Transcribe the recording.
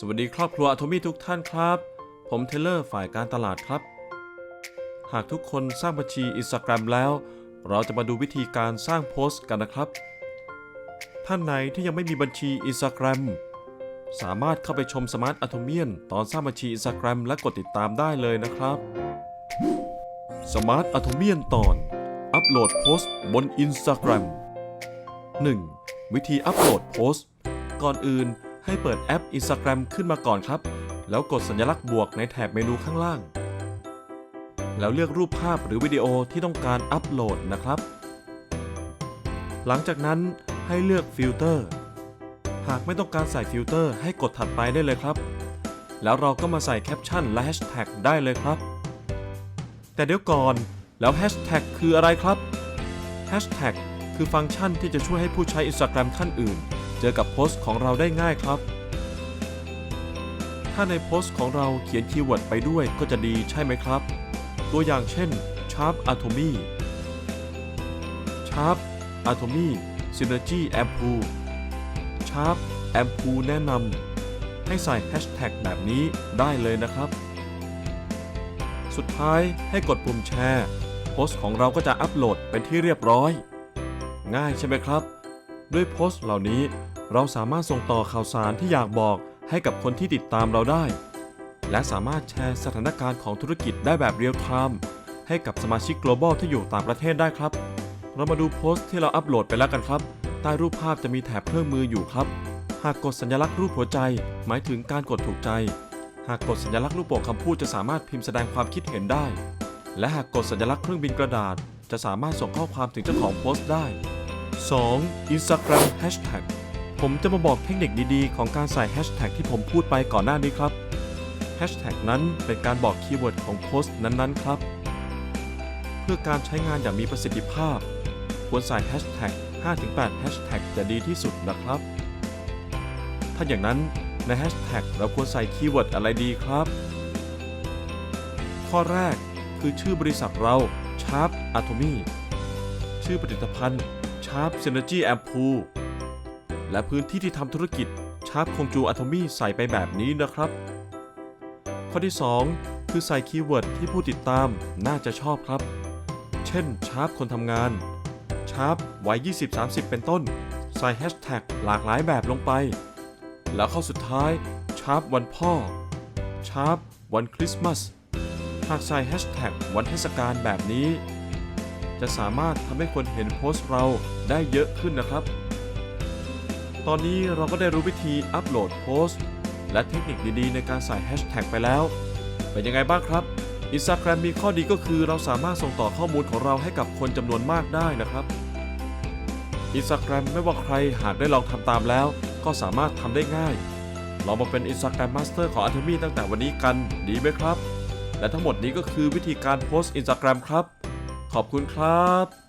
สวัสดีครอบครัวอโทมี่ทุกท่านครับ ผมเทเลอร์ฝ่ายการตลาดครับ หากทุกคนสร้างบัญชี Instagram แล้ว เราจะมาดูวิธีการสร้างโพสต์กันนะครับ ท่านไหนที่ยังไม่มีบัญชี Instagram สามารถเข้าไปชม Smart Atomian ตอนสร้างบัญชี Instagram และกดติดตามได้เลยนะครับ Smart Atomian ตอน อัปโหลดโพสต์บน Instagram 1. วิธีอัปโหลดโพสต์ ก่อนอื่น ให้เปิดแอป Instagram ขึ้นมาก่อนครับ แล้วกดสัญลักษณ์บวกในแถบเมนูข้างล่าง แล้วเลือกรูปภาพหรือวิดีโอที่ต้องการอัปโหลดนะครับ หลังจากนั้นให้เลือกฟิลเตอร์ หากไม่ต้องการใส่ฟิลเตอร์ให้กดถัดไปได้เลยครับ แล้วเราก็มาใส่แคปชั่นและแฮชแท็กได้เลยครับ แต่เดี๋ยวก่อนแล้วแฮชแท็กคืออะไรครับแฮชแท็กคือฟังก์ชันที่จะช่วยให้ผู้ใช้ Instagram ท่านอื่น เจอกับโพสต์ของเราได้ง่ายครับ ถ้าในโพสต์ของเราเขียนคีย์เวิร์ดไปด้วยก็จะดีใช่ไหมครับ ตัวอย่างเช่น Sharp Atomy Sharp Atomy Synergy Ampule Sharp Ampule แนะนำให้ใส่แฮชแท็กแบบนี้ได้เลยนะครับ สุดท้ายให้กดปุ่มแชร์ โพสต์ของเราก็จะอัปโหลดเป็นที่เรียบร้อย ง่ายใช่ไหมครับ ด้วยโพสต์เหล่านี้ เราสามารถส่งต่อข่าวสารที่อยากบอกให้กับคนที่ติดตามเราได้ และสามารถแชร์สถานการณ์ของธุรกิจได้แบบเรียลไทม์ให้กับสมาชิก global ที่อยู่ต่างประเทศได้ครับ เรามาดูโพสต์ที่เราอัปโหลดไปแล้วกันครับ ใต้รูปภาพจะมีแถบเครื่องมืออยู่ครับ หากกดสัญลักษณ์รูปหัวใจ หมายถึงการกดถูกใจ หากกดสัญลักษณ์รูปโป่งคำพูดจะสามารถพิมพ์แสดงความคิดเห็นได้ และหากกดสัญลักษณ์เครื่องบินกระดาษ จะสามารถส่งข้อความถึงเจ้าของโพสต์ได้ 2. Instagram Hashtag ผมจะมาบอกเทคนิคดีๆ ของการใส่แฮชแท็กที่ผมพูดไปก่อนหน้านี้ครับแฮชแท็กนั้นเป็นการบอกคีย์เวิร์ดของโพสต์นั้นๆ ครับ เพื่อการใช้งานอย่างมีประสิทธิภาพ ควรใส่แฮชแท็ก5-8แฮชแท็กจะดีที่สุดนะครับ ถ้าอย่างนั้นในแฮชแท็กเราควรใส่คีย์เวิร์ดอะไรดีครับ ข้อแรกคือชื่อบริษัทเรา Sharp Atomy ชื่อผลิตภัณฑ์ Sharp Synergy Ampule และพื้นที่ที่ทำธุรกิจ Sharp คงจู Atomy ใส่ไปแบบนี้นะครับ ข้อที่ 2 คือใส่คีย์เวิร์ดที่ผู้ติดตามน่าจะชอบครับ เช่น Sharp คนทำงาน Sharp วัย 20-30 เป็นต้น ใส่แฮชแท็กหลากหลายแบบลงไป แล้วข้อสุดท้าย Sharp วันพ่อ Sharp วันคริสต์มาสหากใส่แฮชแท็กวันเทศกาลแบบนี้ จะสามารถทำให้คนเห็นโพสต์เราได้เยอะขึ้นนะครับ ตอนนี้เราก็ได้รู้วิธีอัปโหลดโพสต์ และเทคนิคดีๆ ในการใส่แฮชแท็กไปแล้ว เป็นยังไงบ้างครับ Instagram มีข้อดีก็คือเราสามารถส่งต่อข้อมูลของเราให้กับคนจำนวนมากได้นะครับ Instagram ไม่ว่าใครหากได้ลองทำตามแล้ว ก็สามารถทำได้ง่ายเรามาเป็น Instagram Master ของ Atomy ตั้งแต่วันนี้กันดีไหมครับ และทั้งหมดนี้ก็คือวิธีการโพสต์ Instagram ครับ ขอบคุณครับ